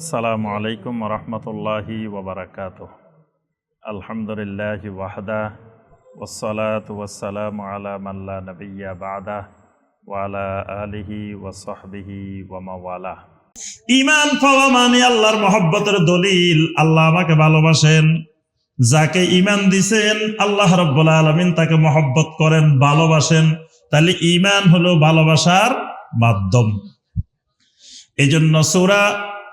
আসসালামু আলাইকুম রহমতুল্লাহি ওবরাকাত আলহামদুলিল্লাহ ওয়াহদা ওসলাত ওয়াসালাম আলা মাল্লা নবিয়া বাদা ওয়ালা আলিহি ওয়াসহবিহি ওয়ামাওয়ালা ইমান পাওয়া মানে আল্লাহর মহব্বতের দলিল। আল্লাহ আমাকে ভালোবাসেন, যাকে ইমান দিছেন, আল্লাহ রব্বুল আলমিন তাকে মহব্বত করেন, ভালোবাসেন। তাহলে ইমান হলো ভালোবাসার মাধ্যম। এই জন্য সুরা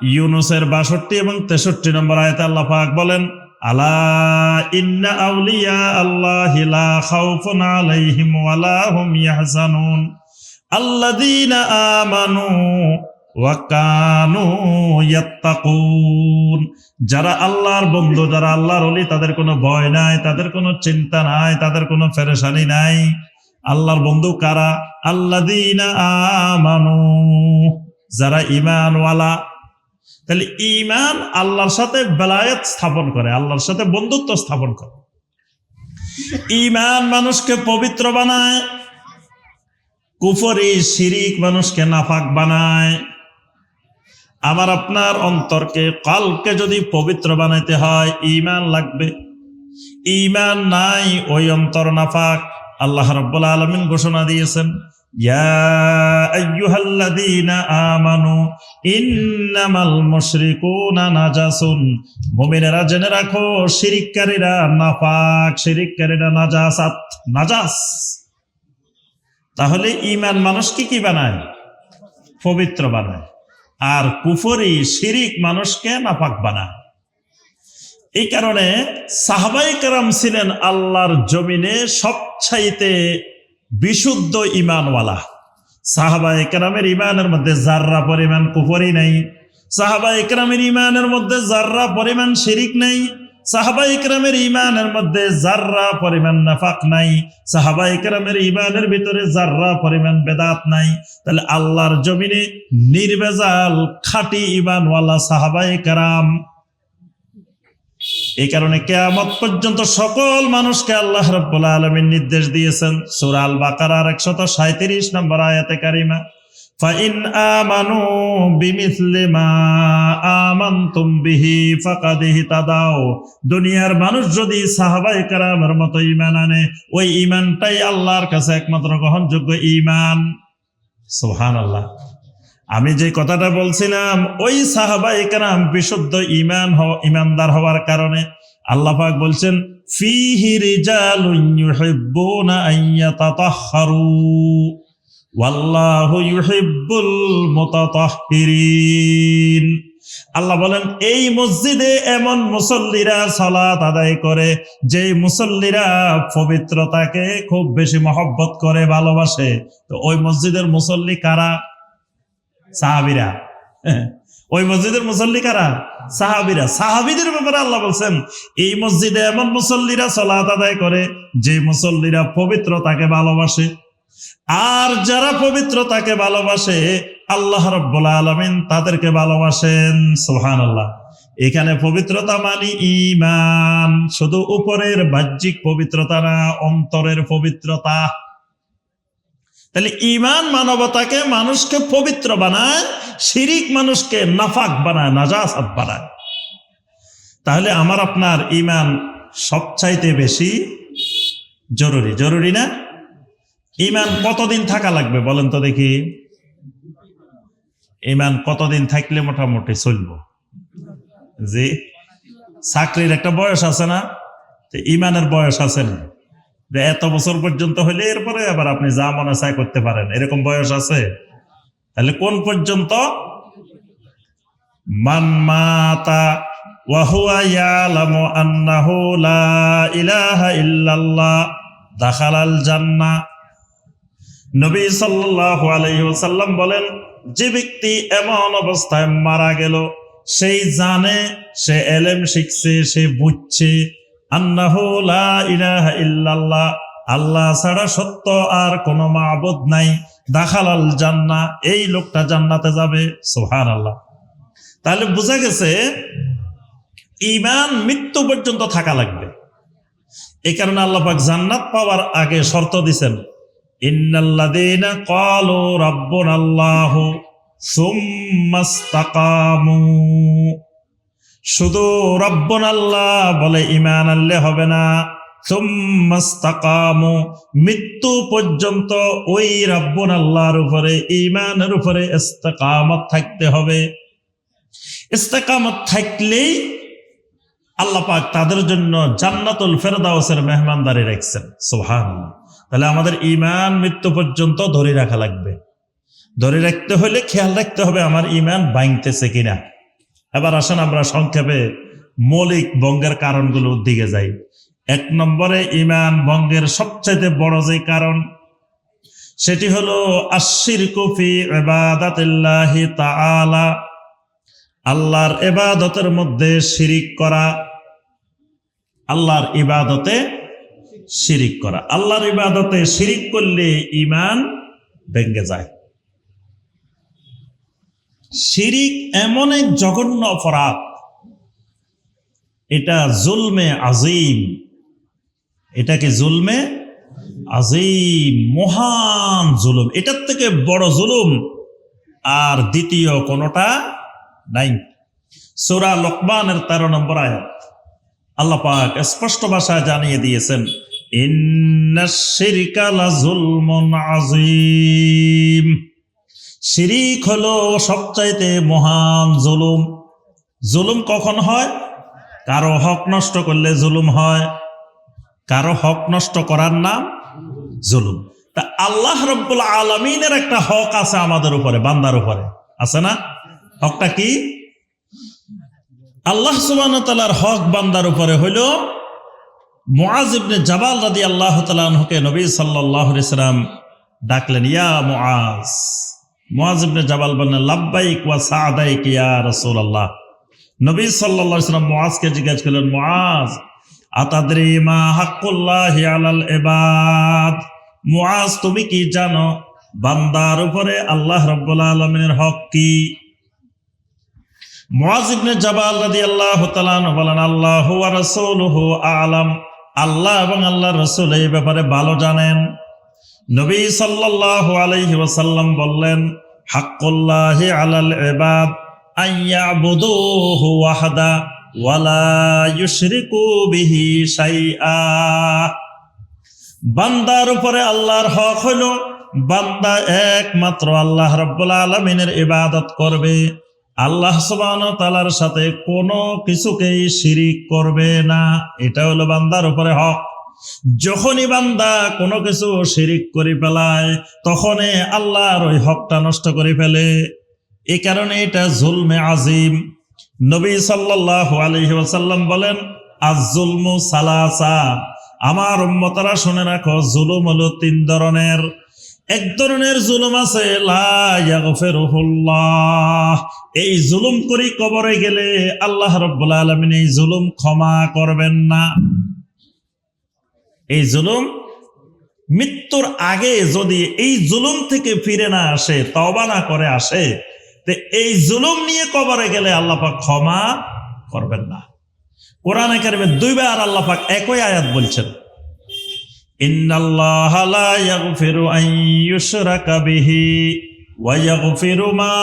ইউনুসের বাষট্টি এবং তেষট্টি নম্বর আয়তে আল্লাহ পাক বলেন, আলা আউলিয়া আল্লাহ আমানু ওয়া যারা আল্লাহর বন্ধু, যারা আল্লাহর ওলি, তাদের কোনো ভয় নাই, তাদের কোনো চিন্তা নাই, তাদের কোনো ফেরেশানি নাই। আল্লাহর বন্ধু কারা? আল্লাযীনা আমানু। যারা ঈমানওয়ালা তাহলে ইমান আল্লাহর সাথে বেলায়েত স্থাপন করে, আল্লাহর সাথে বন্ধুত্ব স্থাপন করে। ইমান মানুষকে পবিত্র বানায়, কুফরি, শিরিক মানুষকে নাফাক বানায়। আমার আপনার অন্তরকে, কালকে যদি পবিত্র বানাইতে হয় ইমান লাগবে। ইমান নাই, ওই অন্তর নাফাক। আল্লাহ রব্বুল আলমিন ঘোষণা দিয়েছেন তাহলে ইমান মানুষকে কি বানায়? পবিত্র বানায়। আর কুফরি, শিরিক মানুষকে নাফাক বানায়। এই কারণে সাহাবাই কারাম ছিলেন আল্লাহর জমিনে সবচাইতে বিশুদ্ধ ইমানওয়ালা সাহাবা একরামের ইমানের মধ্যে জাররা পরিমাণ কুফরি নাই সাহাবা একরামের ইমানের মধ্যে জাররা পরিমাণ শিরিক নাই সাহাবা ইকরামের ইমানের মধ্যে জাররা পরিমাণ নাফাক নাই সাহাবা ইকরামের ইমানের ভিতরে জাররা পরিমাণ বেদাত নাই, তাহলে আল্লাহর জমিনে নির্বেজাল খাটি ইমানওয়ালা সাহাবা ইকরাম এই কারণে কেয়ামত পর্যন্ত সকল মানুষকে আল্লাহ রব্বুল আলমীর নির্দেশ দিয়েছেন। সুরাল বাকারার একশত সাঁত্রিশ নম্বর আয়াতে কারিমা দুনিয়ার মানুষ যদি সাহাবায়ে কেরামের মতো ঈমান আনে, ওই ঈমানটাই আল্লাহর কাছে একমাত্র গ্রহণযোগ্য ঈমান। সুবহানাল্লাহ। আমি যে কথাটা বলছিলাম, ওই সাহাবা একরাম বিশুদ্ধ ইমান ইমানদার হওয়ার কারণে আল্লাহ পাক বলছেন, ফিহি আল্লাহ বলেন, এই মসজিদে এমন মুসল্লিরা সালাত আদায় করে যে মুসল্লিরা পবিত্রতাকে খুব বেশি মহব্বত করে, ভালোবাসে। তো ওই মসজিদের মুসল্লি কারা? সাহাবিরা। ওই মসজিদের মুসল্লি কারা? সাহাবিরা। সাহাবিদের ব্যাপারে আল্লাহ বলছেন, এই মসজিদে এমন মুসল্লিরা সলাত আদায় করে, যে মুসল্লিরা পবিত্রতাকে ভালোবাসে। আর যারা পবিত্রতাকে ভালোবাসে, আল্লাহ রব্বুল আলমিন তাদেরকে ভালোবাসেন। সোহান আল্লাহ এখানে পবিত্রতা মানি ইমান শুধু উপরের বাহ্যিক পবিত্রতা না, অন্তরের পবিত্রতা। তাহলে ইমান মানবতাকে মানুষকে পবিত্র বানায়, শিরিক মানুষকে নাফাক বানায় নাজাসাত বানায়। তাহলে আমার আপনার ইমান সবচাইতে বেশি জরুরি। জরুরি না? ইমান কতদিন থাকা লাগবে বলেন তো দেখি। ইমান কতদিন থাকলে মোটামুটি চলবো? জি, চাকরির একটা বয়স আছে না? ইমানের বয়স আছে না? যে এত বছর পর্যন্ত হইলে এরপরে আবার আপনি যা মনে চাই করতে পারেন। এরকম বয়স আছে? তাহলে কোন পর্যন্ত? মান মাতা লা নবী বলেন, যে ব্যক্তি এমন অবস্থায় মারা গেল, সেই জানে, সে এলেম শিখছে, সে বুঝছে ইল্লাল্লাহ, আল্লাহ ছাড়া সত্য আর কোনো মাবুদ নাই। দাখালাল জান্নাহ এই লোকটা জান্নাতে যাবে, সুবহানাল্লাহ। তাহলে বোঝা গেছে ইমান মৃত্যু পর্যন্ত থাকা লাগবে। এই কারণে আল্লাপাক জান্নাত পাওয়ার আগে শর্ত দিছেন, ইন্নাল্লাযীনা ক্বালু রাব্বুনাল্লাহু সুম্মাস্তাকামু শুধু রব্বন আল্লাহ বলে ইমান আনলে হবে না। মৃত্যু পর্যন্ত ওই রব্বন আল্লাহর উপরে ইমানের উপরে ইস্তেকামত থাকতে হবে। ইস্তেকামত থাকলেই আল্লাহ পাক তাদের জন্য জান্নাতুল ফেরদাউসের মেহমানদারি রাখছেন। সোহান তাহলে আমাদের ইমান মৃত্যু পর্যন্ত ধরে রাখা লাগবে। ধরে রাখতে হলে খেয়াল রাখতে হবে আমার ইমান ভাঙতেছে কিনা। এবার আসেন আমরা সংক্ষেপে মৌলিক বঙ্গের কারণগুলোর দিকে যাই। এক নম্বরে ইমান ভঙ্গের সবচাইতে বড় যে কারণ, সেটি হলো আশির কুফি এবাদাতিল্লাহি তাআলা, আল্লাহর এবাদতের মধ্যে শিরিক করা, আল্লাহর ইবাদতে শিরিক করা। আল্লাহর ইবাদতে শিরিক করলে ইমান ভেঙ্গে যায়। শিরিক এমন এক জঘন্য অপরাধ। এটা জুলমে আজিম। এটাকে জুলমে আজিম, মহান জুলুম। এটার থেকে বড় জুলুম আর দ্বিতীয় কোনটা নাই। সুরা লোকমানের তেরো নম্বর আয়াত। আল্লাহ পাক স্পষ্ট ভাষায় জানিয়ে দিয়েছেন ইন্নাশিরকা লাযুলমুন আযীম শিরিক হলো সবচাইতে মহান জুলুম। জুলুম কখন হয়? কারও হক নষ্ট করলে জুলুম হয়। কারও হক নষ্ট করার নাম জুলুম। তা আল্লাহ রব্বুল আলমিনের একটা হক আছে আমাদের উপরে, বান্দার উপরে। আছে না? হকটা কি? আল্লাহ সুবান তালার হক বান্দার উপরে হইল মুআজ ইবনে জাবাল রাদি আল্লাহ তালাহকে নবী সাল্লাহ সাল্লাম ডাকলেন, ইয়া মুআজ মুআজ ইবনে জাবাল বললেন, লাব্বাইক ওয়া সাদাইক ইয়া রাসূলুল্লাহ। নবী সাল্লাল্লাহু আলাইহি সাল্লাম মুআজকে জিজ্ঞাসা করলেন, মুআজ, আতাদরি মা হাক্কুল্লাহি আলাল ইবাদ? মুআজ, তুমি কি জানো, বান্দার উপরে আল্লাহ রাব্বুল আলামিনের হক কি? মুআজ ইবনে জাবাল রাদিয়াল্লাহু তাআলা বলেন, আল্লাহু ওয়া রাসূলুহু আলাম। আল্লাহ এবং আল্লাহর রাসূল এই ব্যাপারে ভালো জানেন। নবী সাল্লাল্লাহু আলাইহি ওয়াসাল্লাম বললেন, হাক্কুল্লাহি আলাল ইবাদ আইয়াবুদুহু ওয়াহদা ইউশরিকু বিহি শাইআ। বান্দার উপরে আল্লাহর হক হইল, বান্দা একমাত্র আল্লাহ রাব্বুল আলামিনের ইবাদত করবে। আল্লাহ সুবহানাহু ওয়া তাআলার সাথে কোনো কিছুকেই শিরিক করবে না। এটা হলো বান্দার উপরে হক। যখনই বান্দা কোনো কিছু শিরিক করে ফেলায়, তখনই আল্লাহর ওই হকটা নষ্ট করে ফেলে। এই কারণে এটা জুলমে আজিম। নবী সাল্লাল্লাহু আলাইহি ওয়াসাল্লাম বলেন, আজ-জুলমু সালাসা। আমার উম্মতরা শুনে রাখো, জুলুম হলো তিন ধরনের। এক ধরনের জুলুম আছে এই জুলুম করি কবরে গেলে আল্লাহ রাব্বুল আলামিন এই জুলুম ক্ষমা করবেন না। এই জুলুম মৃত্যুর আগে যদি এই জুলুম থেকে ফিরে না আসে, তওবা না করে আসে, তো এই জুলুম নিয়ে কবরে গেলে আল্লাহ পাক ক্ষমা করবেন না। কোরআনে কারিমে দুইবার আল্লাহ পাক একই আয়াত বলছেন, ইন্নাল্লাহ ওয়া মা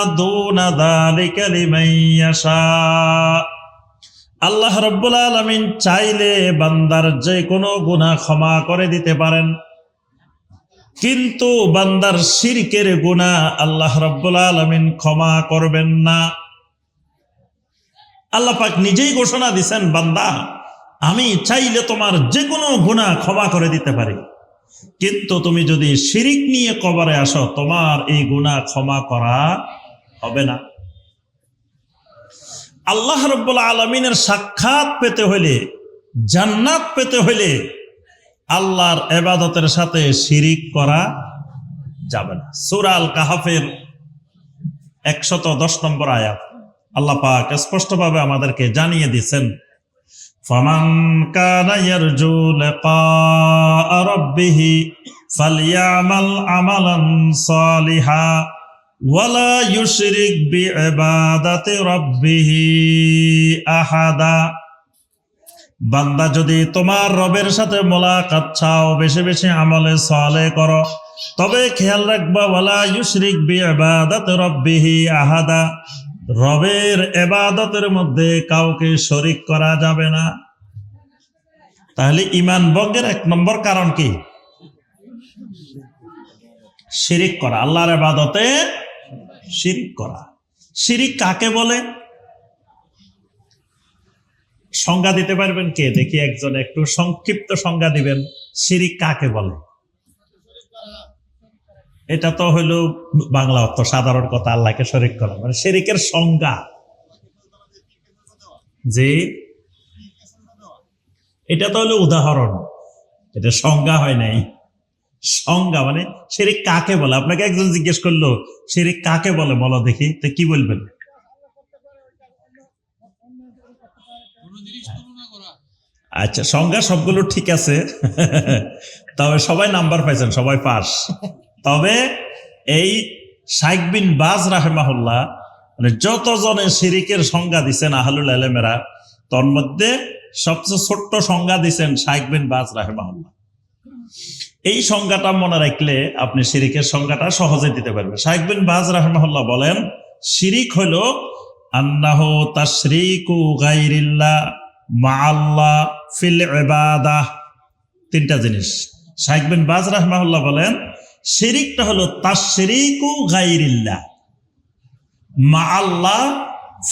আল্লাহ রব্বুল আলামিন চাইলে বান্দার যে কোনো গুনাহ ক্ষমা করে দিতে পারেন। কিন্তু বান্দার শিরকের গুণা আল্লাহ রব্বুল আলমিন ক্ষমা করবেন না। আল্লাহ পাক নিজেই ঘোষণা দিছেন, বান্দা, আমি চাইলে তোমার যে কোনো গুণা ক্ষমা করে দিতে পারি। কিন্তু তুমি যদি শিরিক নিয়ে কবরে আসো, তোমার এই গুণা ক্ষমা করা হবে না। আল্লাহ রব্বুল আলমিনের সাক্ষাৎ পেতে হইলে, জান্নাত পেতে হইলে আল্লাহর এবাদতের সাথে শিরিক করা যাবে না। সুরাল কাহাফের একশত দশ নম্বর আয়াত। আল্লাহ পাক স্পষ্টভাবে আমাদেরকে জানিয়ে দিচ্ছেন রাব্বিহি ফালইয়ামাল আমালান সালিহা। বান্দা যদি তোমার রবের সাথে মোলাকাত চাও, বেশি বেশি আমলে সালে করো। তবে খেয়াল রাখবা, ওয়ালা ইউশরিক বিইবাদাতি রাব্বিহি আহাদা। রবের এবাদতের মধ্যে কাউকে শরিক করা যাবে না। তাহলে ইমান ভঙ্গের এক নম্বর কারণ কি? শিরিক করা, আল্লাহর এবাদতে শিরিক করা। শিরিক কাকে বলে? সংজ্ঞা দিতে পারবেন কে? দেখি একজন একটু সংক্ষিপ্ত সংজ্ঞা দিবেন। শিরিক কাকে বলে? এটা তো হইল বাংলা অর্থ, সাধারণ কথা, আল্লাহকে শরিক করা। মানে শিরিকের সংজ্ঞা। যে এটা তো হলো উদাহরণ। এটা সংজ্ঞা হয় নাই। সংজ্ঞা মানে শিরিক কাকে বলে? আপনাকে একজন জিজ্ঞেস করল শিরিক কাকে বলে? বলো দেখি, তো কি বলবেন? আচ্ছা সংজ্ঞা সবগুলো ঠিক আছে। তবে সবাই নাম্বার পাইছেন, সবাই পাস। তবে এই শাইক বিন বাজ রাহেমাহুল্লাহ মানে যতজনে শিরিকের সংজ্ঞা দিচ্ছেন আহলুল আলমেরা তোর মধ্যে সবচেয়ে ছোট্ট সংজ্ঞা দিচ্ছেন শাইক বিন বাজ রাহেমাহুল্লাহ। এই সংজ্ঞাটা মনে রাখলে আপনি শিরিকের সংজ্ঞাটা সহজে দিতে পারবেন। শাইক বিন বাজ রাহমাহুল্লাহ বলেন, শিরিক হইল আন্নাহ তাশরিকু গাইরিল্লাহ মাআল্লাহ ফিল ইবাদাহ। তিনটা জিনিস। শাইক বিন বাজ রাহমাহুল্লাহ বলেন, শিরিকটা হলো তাশরিকু গাইরিল্লাহ মাআল্লাহ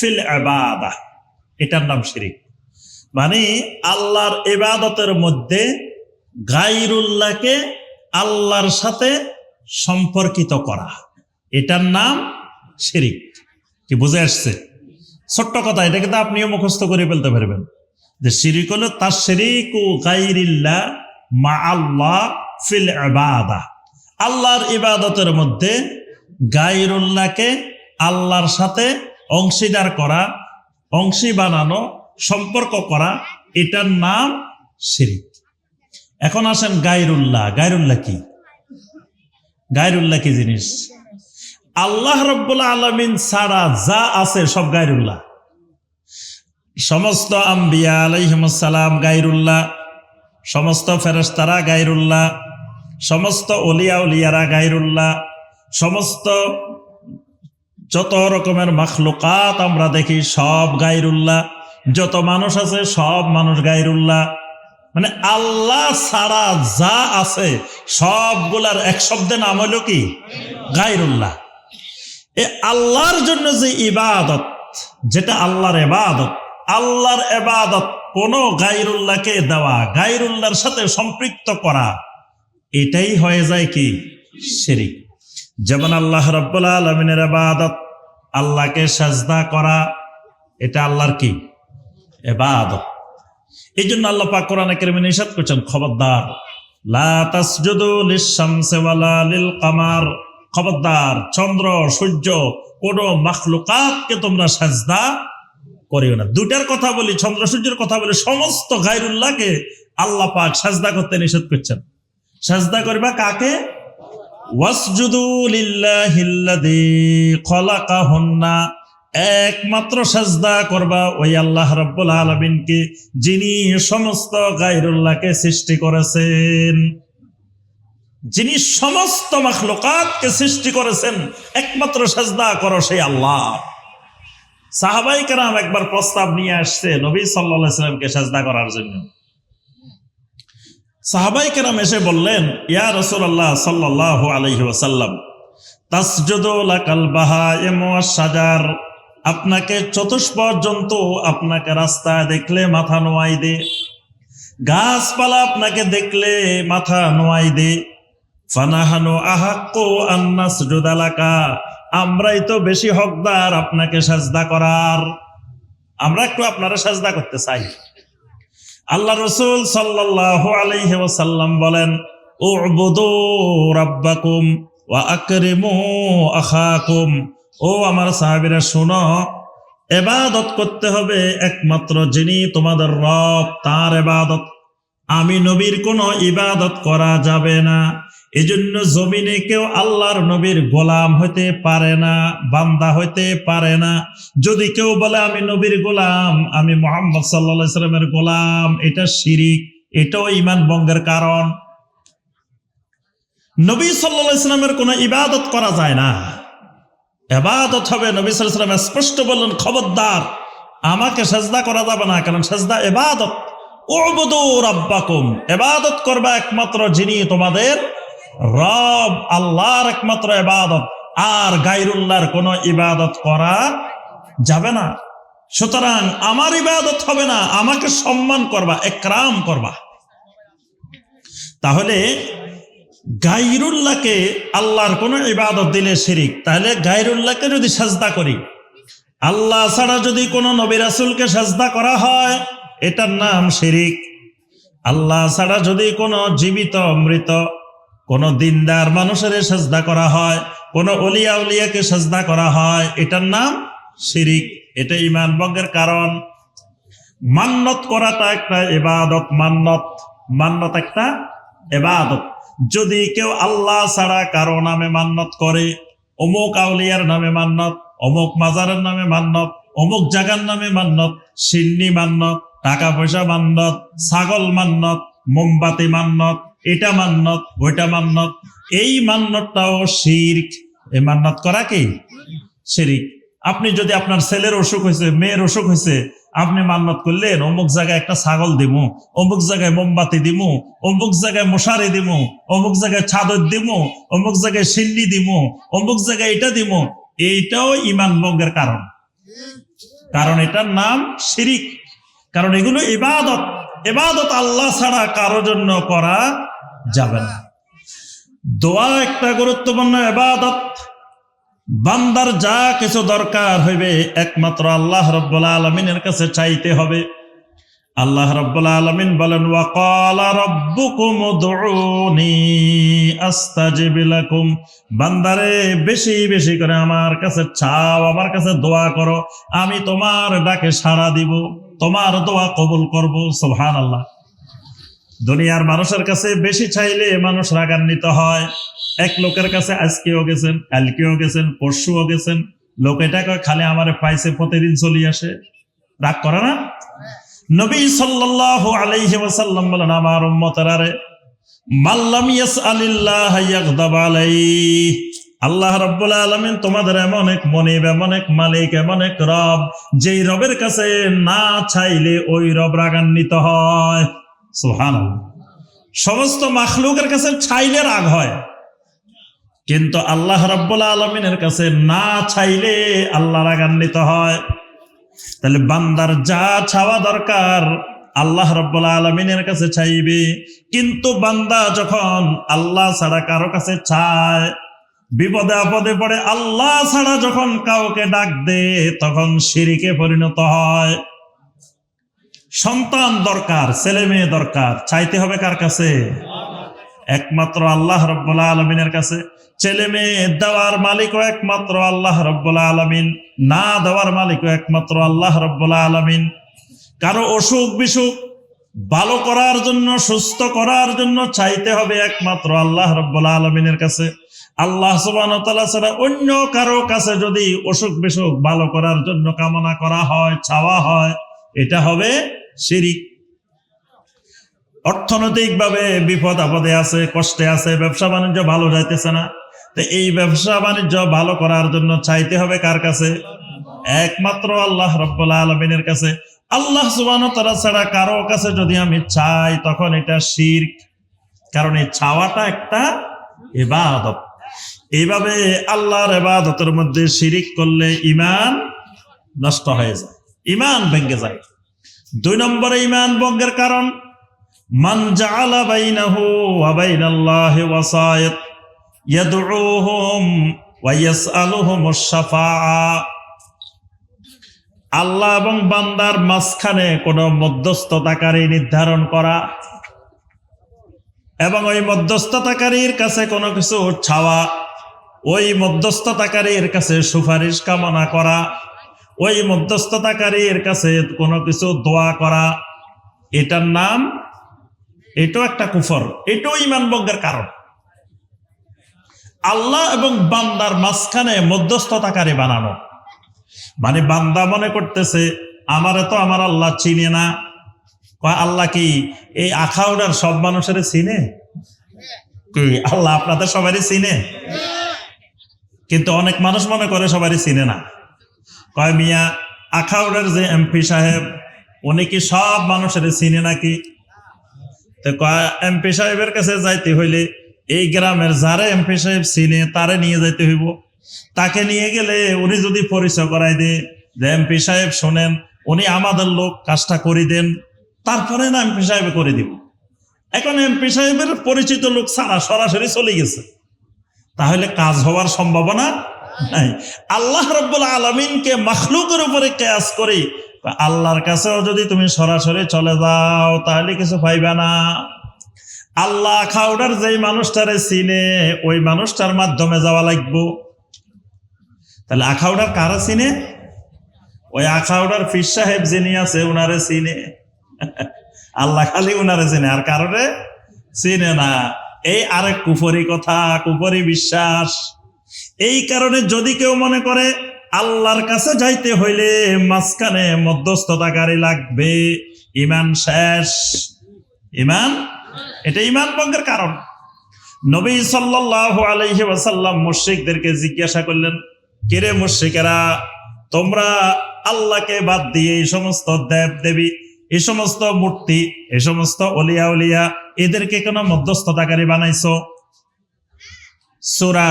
ফিল ইবাদাহ। এটার নাম শিরিক। মানে আল্লাহর ইবাদতের মধ্যে গাইরুল্লাহকে আল্লাহর সাথে সম্পর্কিত করা। এটার নাম শিরিক। কি বুঝে আসছে? ছোট্ট কথা, এটা কিন্তু আপনিও মুখস্থ করে ফেলতে পারবেন। যে শিরিক হলো তার শিরিক ও গাইরিল্লা মা আল্লাহ ফিল ইবাদা। আল্লাহর ইবাদতের মধ্যে গাইরুল্লাহকে আল্লাহর সাথে অংশীদার করা, অংশী বানানো, সম্পর্ক করা, এটার নাম শিরিক। এখন আসেন গায়রুল্লাহ। গায়রুল্লাহ কি? গায়রুল্লাহ কি জিনিস? আল্লাহ রব্বুল আলমিন ছাড়া যা আছে সব গায়রুল্লাহ। সমস্ত আম্বিয়া আলাইহিমসালাম গায়রুল্লাহ, সমস্ত ফেরেস্তারা গায়রুল্লাহ, সমস্ত অলিয়া উলিয়ারা গায়রুল্লাহ, সমস্ত যত রকমের মাখলুকাত আমরা দেখি সব গায়রুল্লাহ, যত মানুষ আছে সব মানুষ গায়রুল্লাহ। মানে আল্লাহ ছাড়া যা আছে, সবগুলার এক শব্দে নাম হলো কি? গাইরুল্লাহ এ আল্লাহর জন্য যে ইবাদত, যেটা আল্লাহর এবাদত আল্লাহর এবাদত কোন গাইরুল্লাহকে দেওয়া গাইরুল্লাহর সাথে সম্পৃক্ত করা, এটাই হয়ে যায় কি? শিরিক। যেমন আল্লাহ রব্বুল আলমিনের এবাদত, আল্লাহকে সাজদা করা, এটা আল্লাহর কি? এবাদত। এই জন্য আল্লাহ পাক কোরআনে কেরিমে নিষেধ করছেন, খবরদার। খবরদার, চন্দ্র, সূর্য, কোন মাখলুকাতকে তোমরা সাজদা করিও না। দুটার কথা বলি, চন্দ্র, সূর্যের কথা বলি, সমস্ত গায়রুল্লাহকে আল্লাহ পাক সাজদা করতে নিষেধ করছেন। সাজদা করবা কাকে? ওয়াসজুদু লিল্লাহিল্লাযী খলাকাহুন্না। একমাত্র সাজদা করবা ওই আল্লাহ রব্বুল আলমিনকে, যিনি সমস্ত গায়রুল্লাহকে সৃষ্টি করেছেন। যিনি সমস্ত মাখলুকাতকে সৃষ্টি করেছেন, একমাত্র সাজদা করো সেই আল্লাহ। সাহাবাই কেরাম একবার প্রস্তাব নিয়ে আসছে নবী সাল্লাহ সাল্লামকে সাজদা করার জন্য। সাহাবাই কেরাম এসে বললেন, ইয়া রসুল্লাহ সাল্লাহ আলহি ওসাল্লাম তাসজুদুল এমো সাজার আপনাকে চতুষ্পদ জন্তু আপনাকে রাস্তায় দেখলে মাথা নোয়াই দে। গাছপালা আপনাকে দেখলে মাথা নোয়াই দে। ফানাহানো আহাক্কো আন্নাস জুদালাকা আমরাই তো বেশি হকদার আপনাকে সাজদা করার। আমরা একটু আপনারা সাজদা করতে চাই। আল্লাহ রসুল সাল্লাহ আলাইহি ওয়াসাল্লাম বলেন, উবুদু রাব্বাকুম ওয়া আকরিমু আখাকুম। ও আমার সাহাবিরা, শোনো, এবাদত করতে হবে একমাত্র যিনি তোমাদের রব, তার এবাদত। আমি নবীর কোনো ইবাদত করা যাবে না, এজন্য জমিনে কেউ আল্লাহর নবীর গোলাম হইতে পারে না, বান্দা হইতে পারে না। যদি কেউ বলে, আমি নবীর গোলাম, আমি মোহাম্মদ সাল্লা সাল্লামের গোলাম এটা শিরিক, এটাও ইমান বঙ্গের কারণ। নবী সাল্লা ইসলামের কোনো ইবাদত করা যায় না। এবাদত হবে, নবী সাল্লাম স্পষ্ট বললেন, খবরদার, আমাকে সেজদা করা যাবে না, কারণ সেজদা এবাদত। রাব্বাকুম, এবাদত করবা একমাত্র যিনি তোমাদের রব, আল্লাহর একমাত্র এবাদত। আর গাইরুল্লাহর কোন ইবাদত করা যাবে না। সুতরাং আমার ইবাদত হবে না, আমাকে সম্মান করবা, একরাম করবা। তাহলে গাইরুল্লাহকে আল্লাহর কোন ইবাদত দিলে শিরিক, তাহলে গাইরুল্লাহকে যদি সাজদা করি, আল্লাহ ছাড়া যদি কোনো নবী রাসুলকে সাজদা করা হয়, এটার নাম শিরিক। আল্লাহ ছাড়া যদি কোনো জীবিত, মৃত, কোনো দিনদার মানুষের সাজদা করা হয়, কোনো অলিয়া উলিয়াকে সাজদা করা হয়, এটার নাম শিরিক। এটা ইমান ভঙ্গের কারণ। মান্নত করাটা একটা এবাদত মান্নত মান্নত একটা এবাদত যদি কেউ আল্লাহ ছাড়া কারও নামে মান্নত করে, অমুক আউলিয়ার নামে মান্নত, অমুক মাজারের নামে মান্নত, অমুক জাগার নামে মান্নত, সিন্নি মান্নত টাকা পয়সা মান্নত, ছাগল মান্নত, মোমবাতি মান্নত, এটা মান্নত, ওইটা মান্নত, এই মান্নতটাও শির্ক। এই মান্নত করা কি? শিরিক। আপনি যদি আপনার ছেলের অসুখ হয়েছে, মেয়ের অসুখ হয়েছে আপনি মান্নত করলেন অমুক জায়গায় একটা ছাগল দিমু, অমুক জায়গায় মোমবাতি দিমু, অমুক জায়গায় মশারি দিমু, অমুক জায়গায় চাদর দিমু, অমুক জায়গায় সিন্নি দিমু, অমুক জায়গায় এটা দিমু, এইটাও ইমান ভঙ্গের কারণ। কারণ এটার নাম শিরিক। কারণ এগুলো ইবাদত। ইবাদত আল্লাহ ছাড়া কারও জন্য করা যাবে না। দোয়া একটা গুরুত্বপূর্ণ ইবাদত। বান্দার যা কিছু দরকার হইবে একমাত্র আল্লাহ রব্বুল আলমিনের কাছে চাইতে হবে। আল্লাহ রব্বুল আলমিন বলেন ওয়াকালা বান্দারে, বেশি বেশি করে আমার কাছে চাও, আমার কাছে দোয়া করো, আমি তোমার ডাকে সাড়া দিব, তোমার দোয়া কবুল করব সুবহান আল্লাহ দুনিয়ার মানুষের কাছে বেশি চাইলে মানুষ রাগান্বিত হয়। এক লোকের কাছে আজকেও গেছেন, কালকেও গেছেন, পরশুও গেছেন। লোক এটা খালি আমার পাইছে, প্রতিদিন চলি আসে। রাগ করে না? নবী সাল্লাল্লাহু আলাইহি ওয়াসাল্লাম বলেন, আমার উম্মতের আরে মাল্লাম ইয়াসআলিল্লাহ ইয়াগদাব আলাইহি। আল্লাহ রাব্বুল আলামিন তোমাদের এমন এক মনিব, এমন এক মালিক, এমন এক রব, যেই রবের কাছে না চাইলে ওই রব রাগান্বিত হয়। সুবহানাল্লাহ। সমস্ত মাখলুকের কাছে চাইলে রাগ হয়। কিন্তু আল্লাহ রাব্বুল আলমিনের কাছে না চাইলে আল্লাহ রাগান্বিত হয়। তাহলে বান্দার যা ছাওয়া দরকার আল্লাহ রব্বুল আলমিনের কাছে চাইবে। কিন্তু বান্দা যখন আল্লাহ ছাড়া কারও কাছে চায়, বিপদে আপদে পড়ে আল্লাহ ছাড়া যখন কাউকে ডাক দে তখন সিঁড়িকে পরিণত হয়। সন্তান দরকার, ছেলে মেয়ে দরকার। চাইতে হবে কার কাছে? একমাত্র আল্লাহ রব্বুল্লাহ আলমিনের কাছে। ছেলে মেয়ে দেওয়ার মালিকও একমাত্র আল্লাহ রব্বুল্লাহ আলমিন। না দেওয়ার মালিকও একমাত্র আল্লাহ রব্বুল্লাহ আলমিন। কারও অসুখ বিসুখ ভালো করার জন্য, সুস্থ করার জন্য চাইতে হবে একমাত্র আল্লাহ রব্বুল্লাহ আলমিনের কাছে। আল্লাহ সুবান ছাড়া অন্য কারও কাছে যদি অসুখ বিসুখ ভালো করার জন্য কামনা করা হয়, চাওয়া হয়, এটা হবে শিরিক। অর্থনৈতিকভাবে বিপদ আপদে আছে, কষ্টে আছে, ব্যবসা বাণিজ্য ভালো যাইতেছে না। তো এই ব্যবসা বাণিজ্য ভালো করার জন্য চাইতে হবে কার কাছে? একমাত্র আল্লাহ রব্বুল্লাহ আলমিনের কাছে। আল্লাহ সুবান তারা ছাড়া কারও কাছে যদি আমি চাই, তখন এটা শির্ক। কারণ এই চাওয়াটা একটা এবাদত এইভাবে আল্লাহর এবাদতের মধ্যে শিরিক করলে ইমান নষ্ট হয়ে যায় ইমান ভেঙে যায়। দুই নম্বরে ইমান ভঙ্গের কারণ আল্লাহ এবং বান্দার মাঝখানে কোন মধ্যস্থতাকারী নির্ধারণ করা এবং ওই মধ্যস্থতাকারীর কাছে কোনো কিছু ছাওয়া, ওই মধ্যস্থতাকারীর কাছে সুপারিশ কামনা করা ওই মধ্যস্থতাকারীর কাছে কোনো কিছু দোয়া করা, এটার নাম, এটাও একটা কুফর, এটাও ইমান কারণ। আল্লাহ এবং বান্দার মাঝখানে মধ্যস্থতাকারী বানানো। মানে বান্দা মনে করতেছে, আমারে তো আমার আল্লাহ চিনে না। আল্লাহ কি এই আখাউডার সব মানুষের চিনে? আল্লাহ আপনাদের সবারই চিনে? কিন্তু অনেক মানুষ মনে করে সবারই চিনে না। কয় মিয়া, আখাউড়ের যে এমপি সাহেব, উনি কি সব মানুষের চিনে নাকি? তো কয়, এমপি সাহেবের কাছে যাইতে হইলে এই গ্রামের যারা এমপি সাহেব চিনে, তারে নিয়ে যাইতে হইব। তাকে নিয়ে গেলে উনি যদি পরিচয় করাই দে যে এমপি সাহেব শোনেন, উনি আমাদের লোক, কাজটা করে দেন, তারপরে না এমপি সাহেব করে দিব। এখন এমপি সাহেবের পরিচিত লোক ছাড়া সরাসরি চলে গেছে। তাহলে কাজ হওয়ার সম্ভাবনা নাই আল্লাহ রব্বুল আলমিনকে মখলুকের উপরে কেয়াস করে। আল্লাহর কাছেও যদি তুমি সরাসরি চলে যাও, তাহলে কিছু পাইবে না। আল্লাহ খাউডার যেই মানুষটারে চিনে, ওই মানুষটার মাধ্যমে যাওয়া লাগবো। তাহলে আখাউডার কারা চিনে? ওই আখাউডার ফির সাহেব যিনি আছে, উনারে চিনে। আল্লাহ খালি উনারে চিনে, আর কারণে চিনে না। এই আরেক কুফরি কথা, কুফরি বিশ্বাস। এই কারণে যদি কেউ মনে করে, আল্লাহর কাছে যাইতে হইলে মাঝখানে মধ্যস্থতাকারী লাগবে। ইমান শেষ। ইমান এটা ইমান ভঙ্গের কারণ। নবী সাল্লাল্লাহু আলাইহি ওয়াসাল্লাম মুশরিকদেরকে জিজ্ঞাসা করলেন, কিরে মুশরিকেরা, তোমরা আল্লাহকে বাদ দিয়ে এই সমস্ত দেব দেবী এই সমস্ত মূর্তি, এই সমস্ত অলিয়া উলিয়া, এদেরকে কেন মধ্যস্থতাকারী বানাইছো? সুরা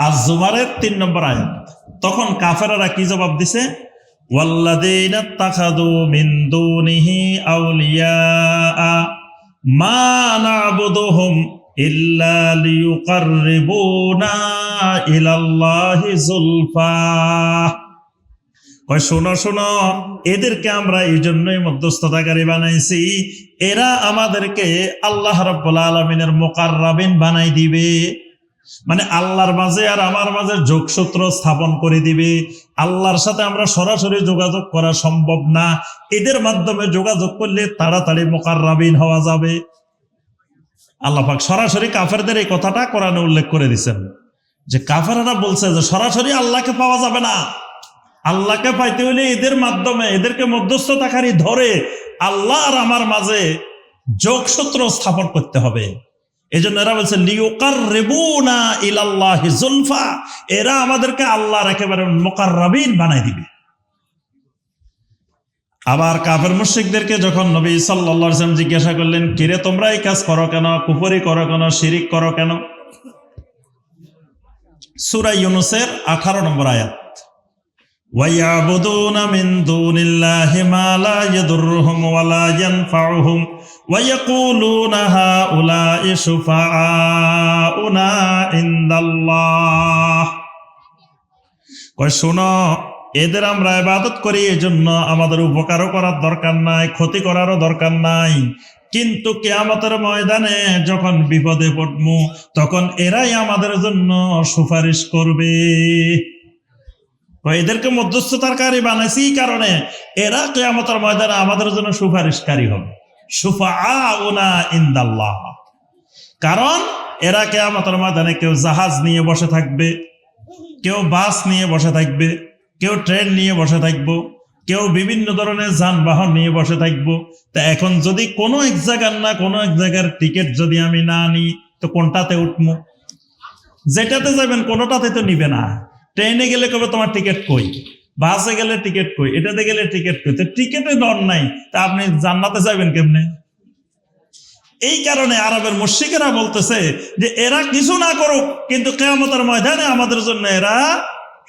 আজ জুমারের তিন নম্বর আয়াত। তখন কাফেরারা কি জবাব দিছে? শোনো শোনো, এদেরকে আমরা এই জন্যই মধ্যস্থতাকারী বানাইছি। এরা আমাদেরকে আল্লাহ রব্বুল আলমিনের মোকাররাবিন বানাই দিবে। মানে আল্লাহর মাঝে আর আমার মাঝে যোগসূত্র স্থাপন করে দিবে। আল্লাহর সাথে আমরা সরাসরি যোগাযোগ করা সম্ভব না। এদের মাধ্যমে যোগাযোগ করলে তাড়াতাড়ি মোকাররাবিন হওয়া যাবে। আল্লাহ পাক সরাসরি কাফেরদের এই কথাটা কোরআনে উল্লেখ করে দিচ্ছেন যে কাফেররা বলছে যে সরাসরি আল্লাহকে পাওয়া যাবে না। আল্লাহকে পাইতে হলে এদের মাধ্যমে, এদেরকে মধ্যস্থতাকারী ধরে আল্লাহ আর আমার মাঝে যোগসূত্র স্থাপন করতে হবে। এই জন্য এরা বলছে লিওকার রেবুনা ইলাল্লাহ জুলফা এরা আমাদেরকে আল্লাহর একেবারে মোকার রাবিন বানাই দিবে আবার কাফের মুশরিকদেরকে যখন নবী সাল্লাম জিজ্ঞাসা করলেন কিরে তোমরা এই কাজ করো কেন কুপুরি করো কেন শিরিক করো কেন সুরা ইউনুসের আঠারো নম্বর আয়াত ويعبدون من دون الله ما لا يضرهم ولا ينفعهم ويقولون هؤلاء شفعاؤنا عند الله কয় শোনো এদের আমরা ইবাদত করি এজন্য আমাদের উপকারও করার দরকার নাই ক্ষতি করারও দরকার নাই কিন্তু কেয়ামতের ময়দানে যখন বিপদে পড়মু তখন এরাই আমাদের জন্য সুপারিশ করবে তো এদেরকে মধ্যস্থতাকারী বানাইছি এই কারণে এরা কেয়ামতের ময়দানে আমাদের জন্য সুপারিশকারী হবে সুফা কারণ এরা কে কেয়ামতের ময়দানে কেউ জাহাজ নিয়ে বসে থাকবে, কেউ বাস নিয়ে বসে থাকবে, কেউ ট্রেন নিয়ে বসে থাকব, কেউ বিভিন্ন ধরনের যানবাহন নিয়ে বসে থাকব। তা এখন যদি কোনো এক জায়গার না কোনো এক জায়গার টিকিট যদি আমি না নিই, তো কোনটাতে উঠবো যেটাতে যাবেন কোনোটাতে তো নিবে না। ট্রেনে গেলে কবে তোমার টিকিট কই? বাসে গেলে টিকিট কই? এটাতে গেলে টিকিট কই? তো টিকিটে দর নাই, তা আপনি জান্নাতে যাবেন কেমনে? এই কারণে আরবের মুশিকেরা বলতেছে যে, এরা কিছু না করুক, কিন্তু কেয়ামতের ময়দানে আমাদের জন্য এরা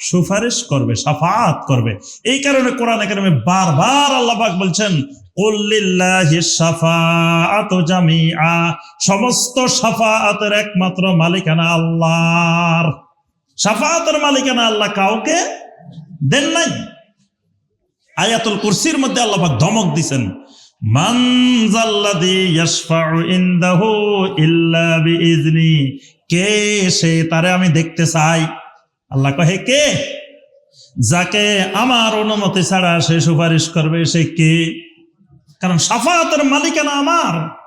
সুপারিশ করবে, সাফাত করবে। এই কারণে কোরআন একাডেমি বারবার আল্লাহবাক বলছেন সমস্ত সাফাআতের একমাত্র মালিকানা আল্লাহর। সাফাতের মালিকানা আল্লাহ কাউকে দেন নাই? আয়াতুল কুরসির মধ্যে আল্লাহ ধমক দিছেন কে সে তারে আমি দেখতে চাই? আল্লাহ কহে, কে? যাকে আমার অনুমতি ছাড়া সে সুপারিশ করবে সে কে? কারণ সাফাতের মালিকানা আমার।